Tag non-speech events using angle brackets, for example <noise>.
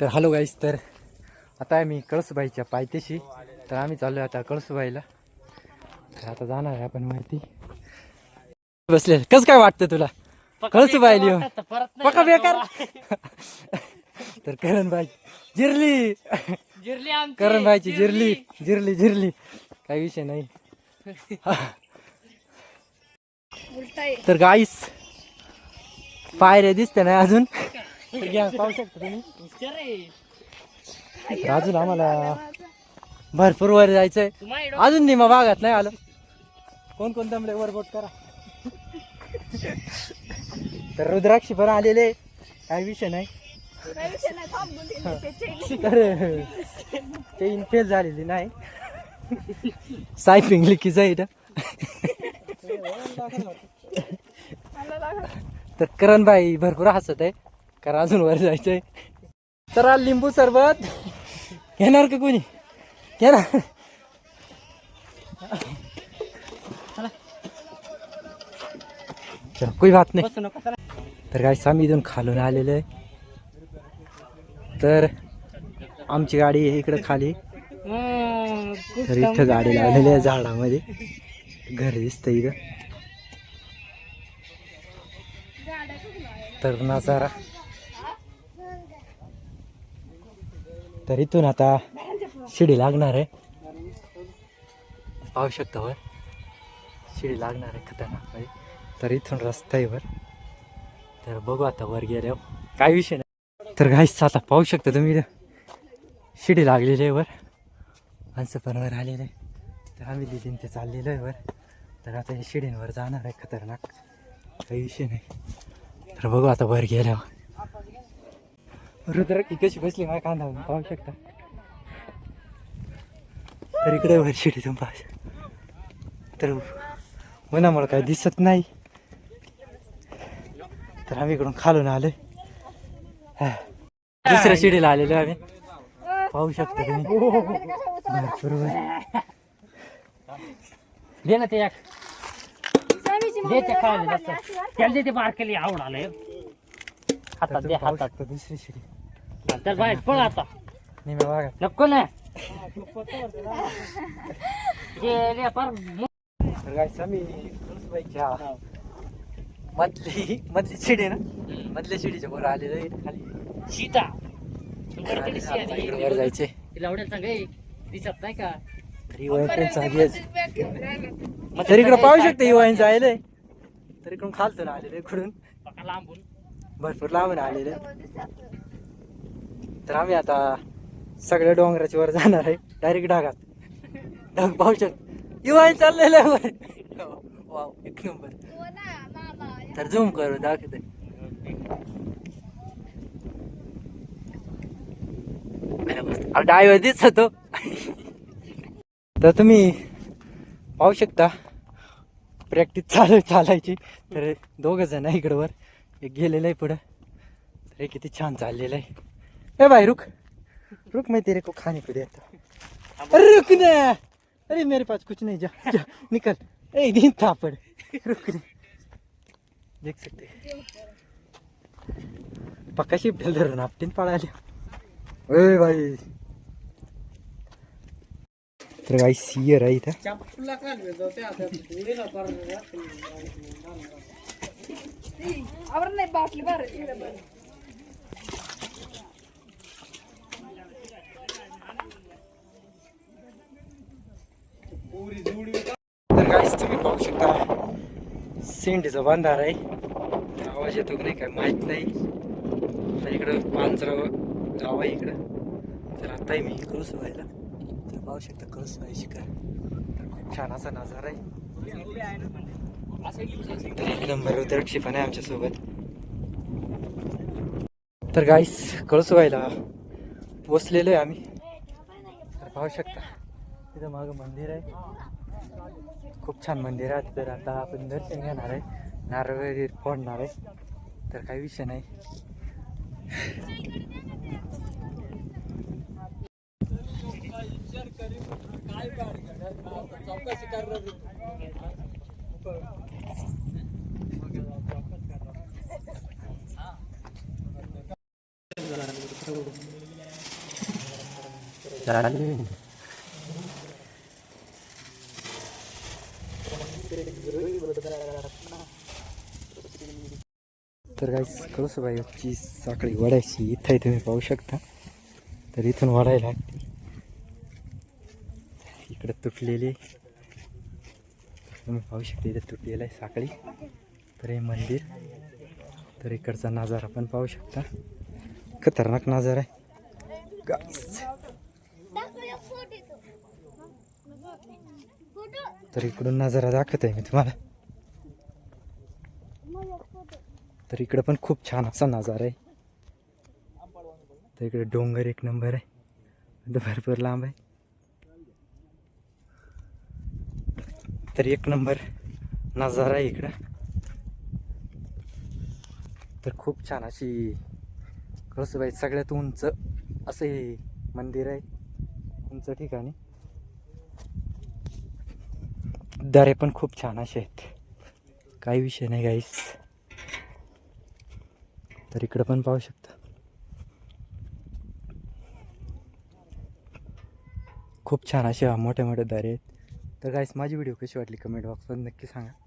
तर हॅलो गाईस तर आता आम्ही कळसुबाईच्या पायथ्याशी. तर आम्ही चाललो आता कळसुबाईला. तर आता जाणार आहे आपण माहिती बसले कसं काय वाटतं तुला? कळसुबाई लिहून पक्का बेकार? <laughs> तर करण भाई जिरली. जिरली आमची करण भाईची जिरली जिरली जिरली. काही विषय नाही. <laughs> तर गाईस पायऱ्या दिसते नाही अजून. तर घ्या, पाहू शकता तुम्ही. <laughs> अजून आम्हाला भरपूर वर जायचंय. अजून निमा भागात नाही आलं. कोण कोण दमले वर बोट करा. तर रुद्राक्षी पण आलेले. काही विषय नाही. तर चेन फेल झालेली नाही. सायपिंग लिकी जाईल <laughs> तर करणबाई भरपूर हसत आहे. कारण अजून वर जायचंय. चला लिंबू सरबत. घेणार का कोणी? घेणार. चला. कोई बात नाही. तर काय आम्ही इथून खालून आलेलो आहे. तर आमची गाडी आहे इकडे खाली. तर इथं गाडी लावलेली आहे झाडामध्ये. घर दिसतं इथं. तर नजारा. तर इथून आता शिडी लागणार आहे. पाहू शकता वर. शिडी लागणार आहे खतरनाक म्हणजे तर इथून रस्ता आहे वर. तर बघू आता वर गेल्यावर. काय विषय नाही. तर काहीच आता पाहू शकता तुम्ही शिडी लागलेली आहे वर. माणसं पण वर आहे. तर आम्ही दिदीन ते चाललेलं आहे वर. तर आता हे शिडींवर जाणार आहे खतरनाक. काही विषय नाही. तर बघू आता वर गेल्यावर. रुद्र की कशी बसली माझ्या कांदा पाहू शकता. तर इकडे वर शिडी तुम्ही पाहू. तर उन्हामुळे काही दिसत नाही. तर आम्ही इकडून खालून आलोय. हा. दुसऱ्या शिडीला आलेलो आम्ही. पाहू शकता तुम्ही. दे ना ते एक. दे ते खायला जास्त त्याला दे ते बारकेली आवड आलंय. तर हातात. दे दुसरी शिडी. तर बाहेर पळ आता. निम्या नको ना. तर guys, आम्ही मधली मधली शिडी ना? मधल्या शिडीच्या वर आलेलो आहे खाली. सीता. तर आम्ही आता इकडे वर जायचे. तिला आवडेल सांग ए, दिसत नाही का? तरी वर आहे. इकडे पाहू शकता ही वाईन जायले तर इकडून खालतून आलेले इकडून. पका लांबून. भरपूर लांबून आलेले तर आम्ही आता सगळ्या डोंगराच्या वर जाणार आहे. डायरेक्ट डागात. ढग पाहू शकतो. ही चाललेलं आहे वर वाव एक नंबर तर झूम करू दाखवते. डायवर दिसत. होतो तर तुम्ही पाहू शकता प्रॅक्टिस चालू चालायची. तर दोघं जण आहे इकडं वर. एक गेलेलं आहे पुढं. तर हे किती छान चाललेलं आहे. ए भाई रुक. रुक मैं तेरे को खाने को देता हूं। अरे रुक ना। अरे मेरे पास कुछ नहीं जा, जा निकल। ए दिन थापड़। रुक ना। देख सकते पक्का शिफ्ट धरून आपटीन पळाले ए भाई। तर काही सियर आहे इथं पाहू शकता सेंडीचा बांधार आहे. आवाज येतो की नाही काय माहीत नाही. तर इकडं पांजराव गाव आहे इकडं. तर आताही मी क्रूस व्हायला. तर पाहू शकता क्रूस व्हायची का तर खूप छान असा नजारा आहे. तर एक नंबर रुद्राक्षी पण आहे आमच्यासोबत. तर गाईस कळस व्हायला पोचलेलो आहे आम्ही. तर पाहू शकता. तिथं मागं मंदिर आहे. खूप छान मंदिर आहे. तर आता आपण दर्शन घेणार आहे. नारळ वगैरे फोडणार आहे. तर काही विषय नाही. तर काही कळसूबाईची साखळी वडायची इथंही तुम्ही पाहू शकता. तर इथून वडायला लागते. इकडे तुटलेली. तुम्ही पाहू शकता इथे तुटलेलं आहे साखळी. तर हे मंदिर. तर इकडचा नजारा पण पाहू शकता. खतरनाक नजारा आहे. Guys. तर इकडून नजारा दाखवत आहे मी तुम्हाला. तर इकडं पण खूप छान असा नजारा आहे. तर इकडे डोंगर एक नंबर आहे. तर भरपूर लांब आहे. तर एक नंबर नजारा आहे इकडं. तर खूप छान अशी कळसूबाई सगळ्यात उंच असं मंदिर आहे. उंच ठिकाणी. दरे पण खूप छान असे आहेत. काही विषय नाही गाईस तर इकडं पण पाहू शकता. खूप छान असे मोठे मोठे दारे आहेत. तर गाईस माझी व्हिडिओ कशी वाटली कमेंट बॉक्समध्ये नक्की सांगा.